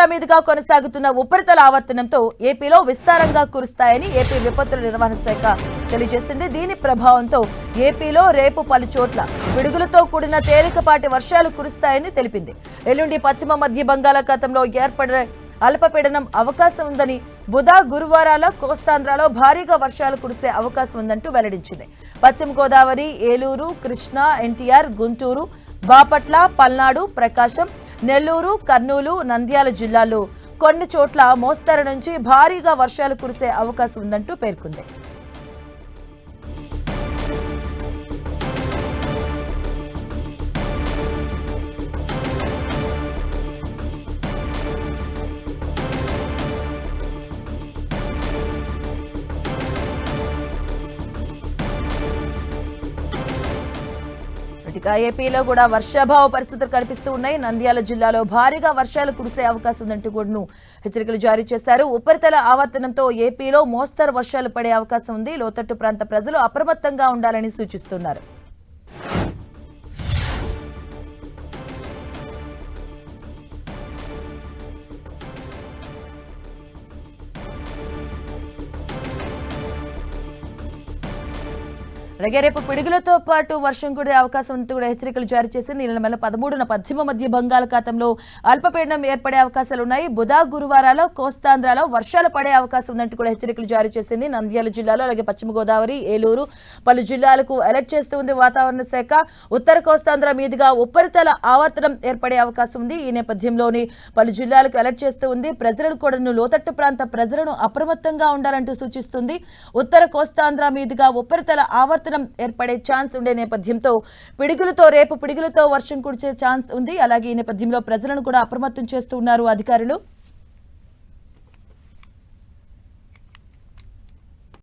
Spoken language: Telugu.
ఆంధ్ర మీదుగా కొనసాగుతున్న ఉపరితల ఆవర్తనంతో ఏపీలో విస్తారంగా కురుస్తాయని ఏపీ విపత్తుల నిర్వహణ శాఖ తెలియజేసింది. దీని ప్రభావంతో ఏపీలో రేపు పలు చోట్ల పిడుగులతో కూడిన తేలికపాటి వర్షాలు కురుస్తాయని తెలిపింది. ఎల్లుండి పశ్చిమ మధ్య బంగాళాఖాతంలో ఏర్పడే అల్పపీడనం అవకాశం ఉందని బుధ గురువారాల కోస్తాంధ్రలో భారీగా వర్షాలు కురిసే అవకాశం ఉందంటూ వెల్లడించింది. పశ్చిమ గోదావరి ఏలూరు కృష్ణా ఎన్టీఆర్ గుంటూరు బాపట్ల పల్నాడు ప్రకాశం నెల్లూరు కర్నూలు నంద్యాల జిల్లాలో కొన్ని చోట్ల మోస్తరు నుంచి భారీగా వర్షాలు కురిసే అవకాశం ఉందంటూ పేర్కొంది. ఇక ఏపీలో కూడా వర్షాభావ పరిస్థితులు కనిపిస్తూ ఉన్నాయి. నంద్యాల జిల్లాలో భారీగా వర్షాలు కురిసే అవకాశం ఉందంటూ కూడా హెచ్చరికలు జారీ చేశారు. ఉపరితల ఆవర్తనంతో ఏపీలో మోస్తరు వర్షాలు పడే అవకాశం ఉంది. లోతట్టు ప్రాంత ప్రజలు అప్రమత్తంగా ఉండాలని సూచిస్తున్నారు. అలాగే రేపు పిడుగులతో పాటు వర్షం కూడా అవకాశం ఉంటూ కూడా హెచ్చరికలు జారీ చేసింది. ఈ నెల పదమూడున పశ్చిమ మధ్య బంగాళాఖాతంలో అల్పపీడనం ఏర్పడే అవకాశాలు ఉన్నాయి. బుధ గురువారాలో కోస్తాంధ్రాలో వర్షాలు పడే అవకాశం ఉందంటూ కూడా హెచ్చరికలు జారీ చేసింది. నంద్యాల జిల్లాలో అలాగే పశ్చిమ గోదావరి ఏలూరు పలు జిల్లాలకు అలర్ట్ చేస్తుంది వాతావరణ శాఖ. ఉత్తర కోస్తాంధ్ర మీదుగా ఉపరితల ఆవర్తనం ఏర్పడే అవకాశం ఉంది. ఈ నేపథ్యంలోని పలు జిల్లాలకు అలర్ట్ చేస్తూ ఉంది. ప్రజలను కూడా లోతట్టు ప్రాంత ప్రజలను అప్రమత్తంగా ఉండాలంటూ సూచిస్తుంది. ఉత్తర కోస్తాంధ్ర మీదుగా ఉపరితల ఆవర్తనం ఏర్పడే ఛాన్స్ ఉండే నేపథ్యంతో పిడుగులతో రేపు పిడుగులతో వర్షం కురిచే ఛాన్స్ ఉంది. అలాగే ఈ నేపథ్యంలో ప్రజలను కూడా అప్రమత్తం చేస్తూ ఉన్నారు అధికారులు.